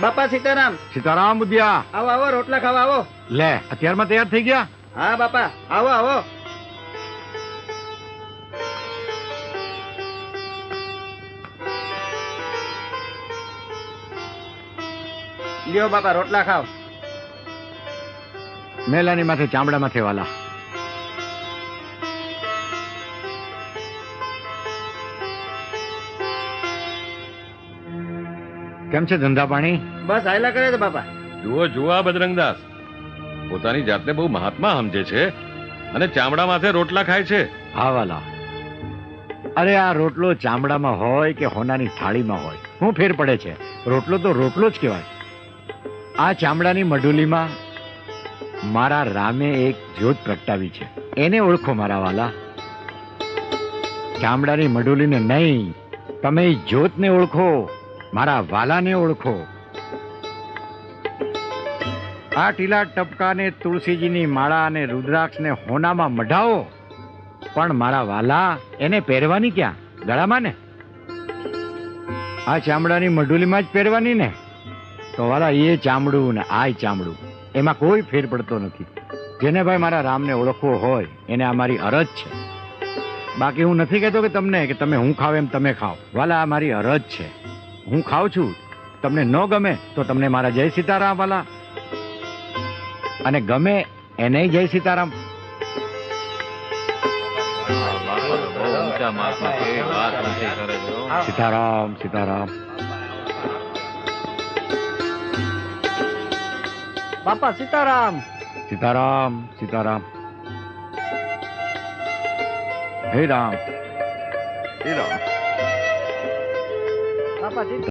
બાપા સીતારામ. સીતારામ બુદ્ધિયા આવો આવો રોટલા ખાવા આવો. લે અત્યારમાં તૈયાર થઈ ગયા? હા બાપા આવો આવો. લ્યો બાપા રોટલા ખાવ. મેલાની માથે ચામડા માથે વાલા. કેમ છે ધંધા પાણી? બસ આયલા કરે છે બાપા. જુઓ જુઓ આ બજરંગદાસ. પોતાની જાતને બહુ મહાત્મા સમજે છે અને ચામડા માથે રોટલા ખાય છે. હા વાલા. અરે આ રોટલો ચામડામાં હોય કે હોનાની થાળીમાં હોય? શું ફેર પડે છે. રોટલો તો રોટલો જ કહેવાય. આ ચામડાની મઢુલીમાં મારા રામે એક જ્યોત પ્રગટાવી છે. એને ઓળખો મારા વાલા. ચામડાની મઢુલીને નહીં તમે જ્યોતને ઓળખો. મારા વાલાને ઓળખો. આ ટીલા ટપકાને, તુલસીજીની માળા અને રુદ્રાક્ષને હોનામાં મઢાવો. પણ મારા વાલા, એને પહેરવાની ક્યાં? ગળામાં ને? આ ચામડાની મઢુલીમાં જ પહેરવાની ને? તો વાલા, એ ચામડું ને આ ચામડું. એમાં કોઈ ફેર પડતો નથી. જેને ભાઈ મારા રામને ઓળખવો હોય, એને આ મારી અરજ છે. બાકી હું નથી કહેતો કે તમને, કે તમે હું ખાવ એમ તમે ખાઓ વાલા, આ મારી અરજ છે. હું ખાઉં છું. તમને ન ગમે તો તમને મારા જય સીતારામ વાલા અને ગમે એને જય સીતારામ. સીતારામ સીતારામ. બાપા સીતારામ. સીતારામ સીતારામ. હે રામ. હે રામ. બાપા સીતા